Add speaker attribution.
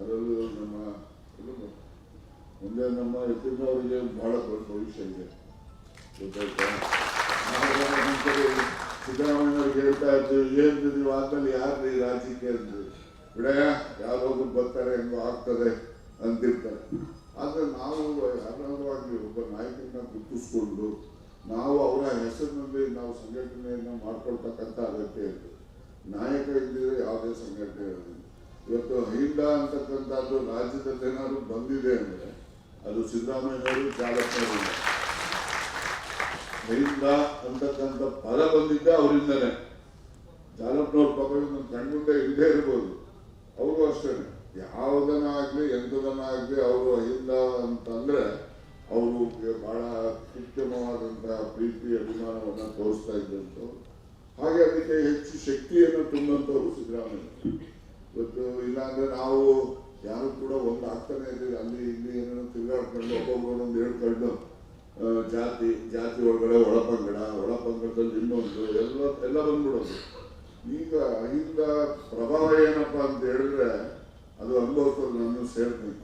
Speaker 1: ಅದರಲ್ಲೂ ನಮ್ಮ ಮುಂದೆ ನಮ್ಮ ಯತೀಂದ್ರವರಿಗೆ ಬಹಳ ದೊಡ್ಡ ಭವಿಷ್ಯ ಇದೆ. ಗೊತ್ತಾಯ್ತಾ? ಸಿದ್ದರಾಮಯ್ಯವ್ರಿಗೆ ಹೇಳ್ತಾ ಇರ್ತೀವಿ ಏನು ನೀವು ಆದ್ಮೇಲೆ ಯಾರು ರಾಜಕೀಯ? ಅಂದ್ರೆ ಬಿಡಯ ಯಾವ್ದೊಬ್ರು ಬರ್ತಾರೆ ಹೆಂಗೋ ಆಗ್ತದೆ ಅಂತಿರ್ತಾರೆ. ಆದ್ರೆ ನಾವು ಯಾರಾದ್ರೂ ಒಬ್ಬ ನಾಯಕನ ಗುರುತಿಸ್ಕೊಂಡು ನಾವು ಅವರ ಹೆಸರಿನಲ್ಲಿ ನಾವು ಸಂಘಟನೆಯನ್ನು ಮಾಡ್ಕೊಳ್ತಕ್ಕಂಥ ಅಗತ್ಯ ಇದೆ. ನಾಯಕ ಇದ್ದರೆ ಯಾವುದೇ ಸಂಘಟನೆ ಇರೋದಿಲ್ಲ. ಇವತ್ತು ಅಹಿಂದ ಅಂತಕ್ಕಂಥದ್ದು ರಾಜ್ಯದಲ್ಲಿ ಏನಾದ್ರು ಬಂದಿದೆ ಅಂದ್ರೆ ಅದು ಸಿದ್ದರಾಮಯ್ಯವರು ಚಾಲಕನವರಿಂದ ಹೈಂದ ಅಂತಕ್ಕಂಥ ಪದ ಬಂದಿದ್ದೆ ಅವರಿಂದನೇ ಜಾಲಪ್ಪನವ್ರ ಪಾಪ ನನ್ನ ಕಣ್ಮುಂದೆ ಇಲ್ಲದೆ ಇರ್ಬೋದು. ಅವರು ಅಷ್ಟೇ ಯಾವುದನ್ನ ಆಗ್ಲಿ, ಎಂಥದನ್ನ ಆಗ್ಲಿ ಅವರು ಅಹಿಂದ ಅಂತಂದ್ರೆ ಅವರು ಬಹಳ ಅತ್ಯುತ್ತಮವಾದಂತಹ ಪ್ರೀತಿ, ಅಭಿಮಾನವನ್ನು ತೋರಿಸ್ತಾ ಇದ್ದಂಥವ್ರು. ಹಾಗೆ ಅದಕ್ಕೆ ಹೆಚ್ಚು ಶಕ್ತಿಯನ್ನು ತುಂಬಂಥವ್ರು ಸಿದ್ದರಾಮಯ್ಯ. ಇವತ್ತು uh, ಇಲ್ಲಾಂದ್ರೆ ನಾವು ಯಾರು ಕೂಡ ಒಂದು ಆಗ್ತಾನೆ ಇದ್ದೀವಿ. ಅಲ್ಲಿ ಇಲ್ಲಿ ಏನೇನೋ ತಿರುಗಾಡ್ಕೊಂಡು ಒಬ್ಬೊಬ್ಬರೊಂದು ಹೇಳ್ಕೊಂಡು ಜಾತಿ ಜಾತಿ ಒಳಗಡೆ ಒಳಪಂಗಡ, ಒಳಪಂಗಡದಲ್ಲಿ ಇನ್ನೊಂದು, ಎಲ್ಲ ಎಲ್ಲ ಬಂದ್ಬಿಡೋದು. ಈಗ ಇಂದ ಪ್ರಭಾವ ಏನಪ್ಪ ಅಂತ ಹೇಳಿದ್ರೆ ಅದು ಅನುಭವಿಸೋದು ನಾನು ಸೇರ್ತೀನಿ